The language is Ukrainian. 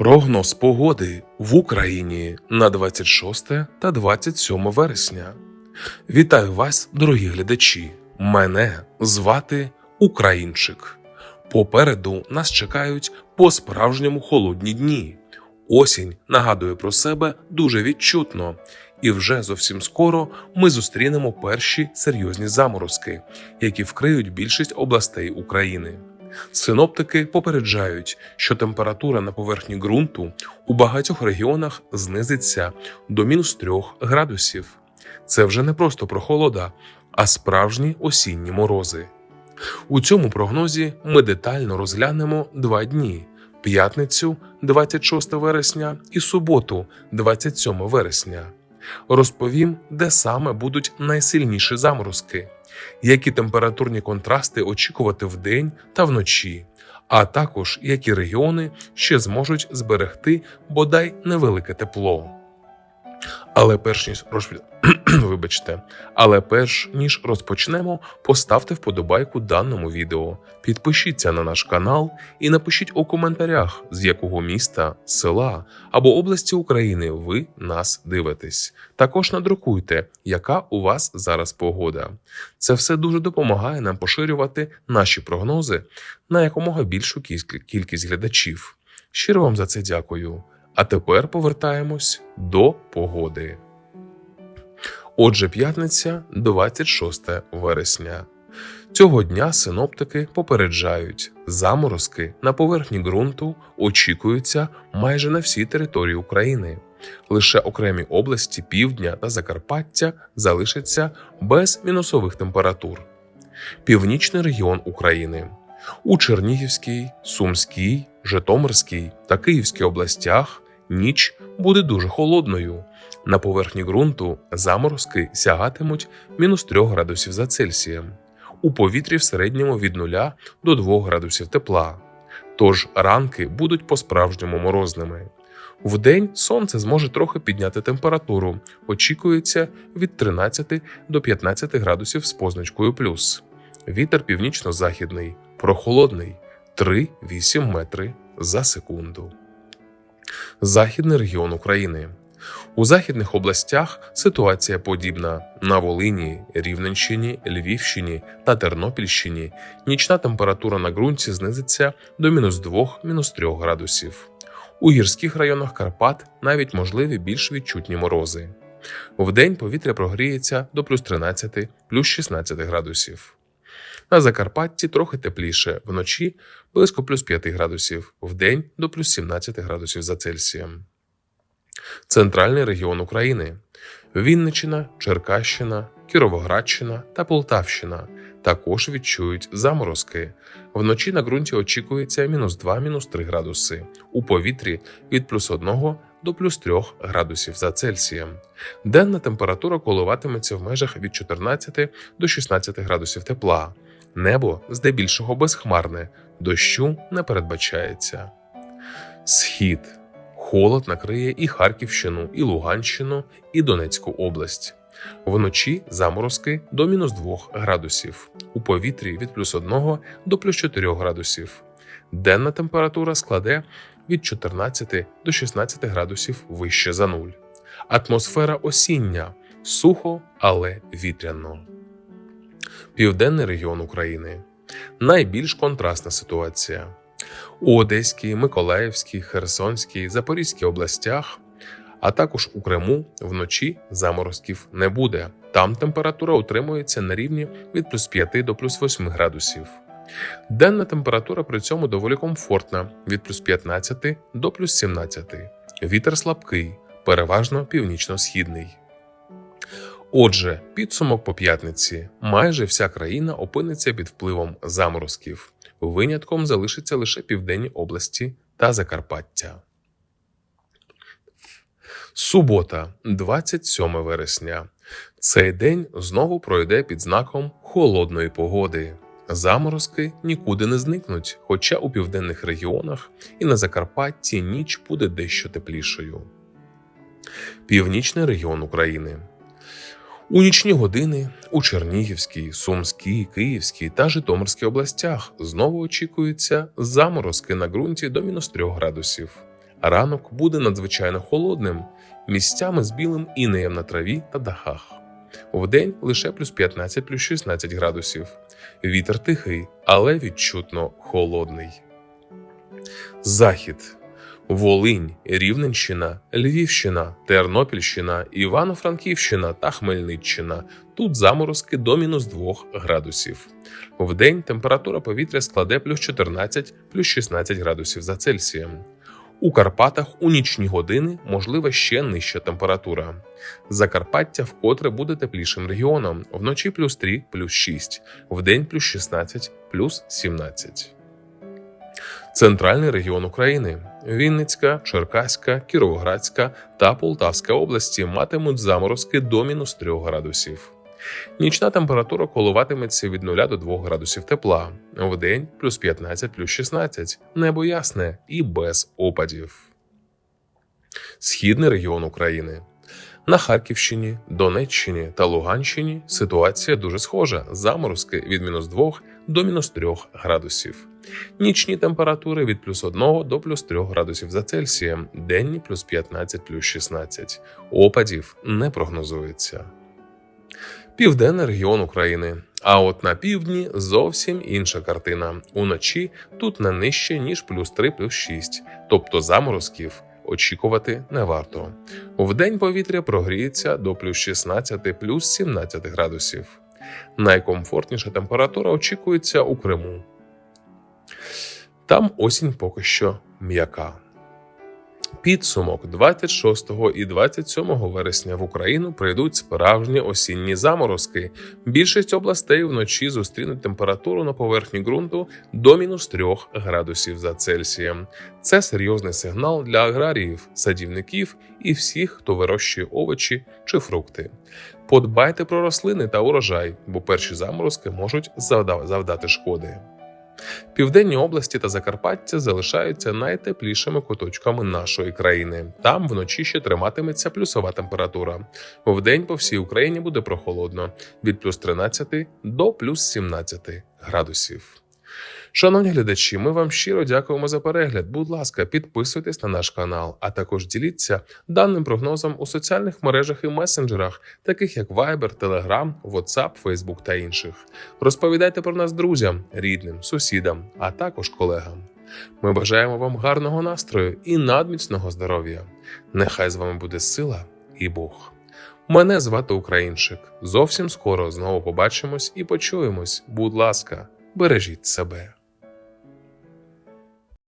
Прогноз погоди в Україні на 26 та 27 вересня. Вітаю вас, дорогі глядачі! Мене звати Українчик. Попереду нас чекають по-справжньому холодні дні. Осінь нагадує про себе дуже відчутно, і вже зовсім скоро ми зустрінемо перші серйозні заморозки, які вкриють більшість областей України. Синоптики попереджають, що температура на поверхні ґрунту у багатьох регіонах знизиться до мінус 3 градусів. Це вже не просто прохолода, а справжні осінні морози. У цьому прогнозі ми детально розглянемо два дні: п'ятницю, 26 вересня, і суботу, 27 вересня. Розповім, де саме будуть найсильніші заморозки, які температурні контрасти очікувати вдень та вночі, а також які регіони ще зможуть зберегти бодай невелике тепло. Але перш ніж розп... Вибачте, але перш ніж розпочнемо, поставте вподобайку даному відео, підпишіться на наш канал і напишіть у коментарях, з якого міста, села або області України ви нас дивитесь. Також надрукуйте, яка у вас зараз погода. Це все дуже допомагає нам поширювати наші прогнози на якомога більшу кіль- кількість глядачів. Щиро вам за це дякую. А тепер повертаємось до погоди. Отже, п'ятниця, 26 вересня. Цього дня синоптики попереджають, заморозки на поверхні ґрунту очікуються майже на всій території України. Лише окремі області півдня та Закарпаття залишаться без мінусових температур. Північний регіон України у Чернігівській, Сумській, Житомирській та Київській областях ніч буде дуже холодною. На поверхні ґрунту заморозки сягатимуть мінус 3 градусів за Цельсієм. У повітрі в середньому від 0 до 2 градусів тепла. Тож ранки будуть по-справжньому морозними. Вдень сонце зможе трохи підняти температуру. Очікується від 13 до 15 градусів з позначкою плюс. Вітер північно-західний, прохолодний 3-8 метри за секунду. Західний регіон України. У західних областях ситуація подібна на Волині, Рівненщині, Львівщині та Тернопільщині. Нічна температура на ґрунті знизиться до мінус 2-3 градусів. У гірських районах Карпат навіть можливі більш відчутні морози. Вдень повітря прогріється до плюс 13, плюс 16 градусів. На Закарпатті трохи тепліше, вночі близько плюс 5 градусів, вдень до плюс 17 градусів за Цельсієм. Центральний регіон України Вінниччина, Черкащина, Кіровоградщина та Полтавщина також відчують заморозки. Вночі на ґрунті очікується мінус 2-3 градуси, у повітрі від плюс 1 до плюс 3 градусів за Цельсієм. Денна температура коливатиметься в межах від 14 до 16 градусів тепла. Небо здебільшого безхмарне, дощу не передбачається. Схід холод накриє і Харківщину, і Луганщину, і Донецьку область. Вночі заморозки до мінус 2 градусів, у повітрі від плюс 1 до плюс 4 градусів. Денна температура складе від 14 до 16 градусів вище за нуль. Атмосфера осіння сухо, але вітряно. Південний регіон України найбільш контрастна ситуація. У Одеській, Миколаївській, Херсонській, Запорізькій областях, а також у Криму вночі заморозків не буде. Там температура утримується на рівні від плюс 5 до плюс 8 градусів. Денна температура при цьому доволі комфортна від плюс 15 до плюс 17. Вітер слабкий, переважно північно-східний. Отже, підсумок по п'ятниці. Майже вся країна опиниться під впливом заморозків. Винятком залишиться лише південні області та Закарпаття. Субота, 27 вересня. Цей день знову пройде під знаком холодної погоди. Заморозки нікуди не зникнуть, хоча у південних регіонах і на Закарпатті ніч буде дещо теплішою. Північний регіон України. У нічні години у Чернігівській, Сумській, Київській та Житомирській областях знову очікуються заморозки на ґрунті до мінус 3 градусів, Ранок буде надзвичайно холодним, місцями з білим інеєм на траві та дахах. Вдень лише плюс 15 плюс 16 градусів. Вітер тихий, але відчутно холодний. Захід. Волинь, Рівненщина, Львівщина, Тернопільщина, Івано-Франківщина та Хмельниччина. Тут заморозки до мінус 2 градусів. Вдень температура повітря складе плюс 14 плюс 16 градусів за Цельсієм. У Карпатах у нічні години можлива ще нижча температура. Закарпаття вкотре буде теплішим регіоном. Вночі плюс 3, плюс 6, вдень плюс 16, плюс 17. Центральний регіон України Вінницька, Черкаська, Кіровоградська та Полтавська області матимуть заморозки до мінус 3 градусів. Нічна температура коливатиметься від 0 до 2 градусів тепла, вдень плюс 15 плюс 16, небо ясне і без опадів. Східний регіон України. На Харківщині, Донеччині та Луганщині ситуація дуже схожа: заморозки від мінус 2 до мінус 3 градусів. Нічні температури від плюс 1 до плюс 3 градусів за Цельсієм, денні плюс 15 плюс 16. Опадів не прогнозується. Південний регіон України. А от на півдні зовсім інша картина. Уночі тут не нижче, ніж плюс 3 плюс 6, тобто заморозків очікувати не варто. Вдень повітря прогріється до плюс 16 плюс 17 градусів. Найкомфортніша температура очікується у Криму. Там осінь поки що м'яка. Підсумок 26 і 27 вересня в Україну прийдуть справжні осінні заморозки. Більшість областей вночі зустрінуть температуру на поверхні ґрунту до мінус 3 градусів за Цельсієм. Це серйозний сигнал для аграріїв, садівників і всіх, хто вирощує овочі чи фрукти. Подбайте про рослини та урожай, бо перші заморозки можуть завда- завдати шкоди. Південні області та Закарпаття залишаються найтеплішими куточками нашої країни. Там вночі ще триматиметься плюсова температура. Вдень по всій Україні буде прохолодно від плюс 13 до плюс 17 градусів. Шановні глядачі, ми вам щиро дякуємо за перегляд. Будь ласка, підписуйтесь на наш канал, а також діліться даним прогнозом у соціальних мережах і месенджерах, таких як Viber, Telegram, WhatsApp, Facebook та інших. Розповідайте про нас друзям, рідним, сусідам, а також колегам. Ми бажаємо вам гарного настрою і надміцного здоров'я. Нехай з вами буде сила і Бог. Мене звати Українчик. Зовсім скоро знову побачимось і почуємось. Будь ласка, бережіть себе.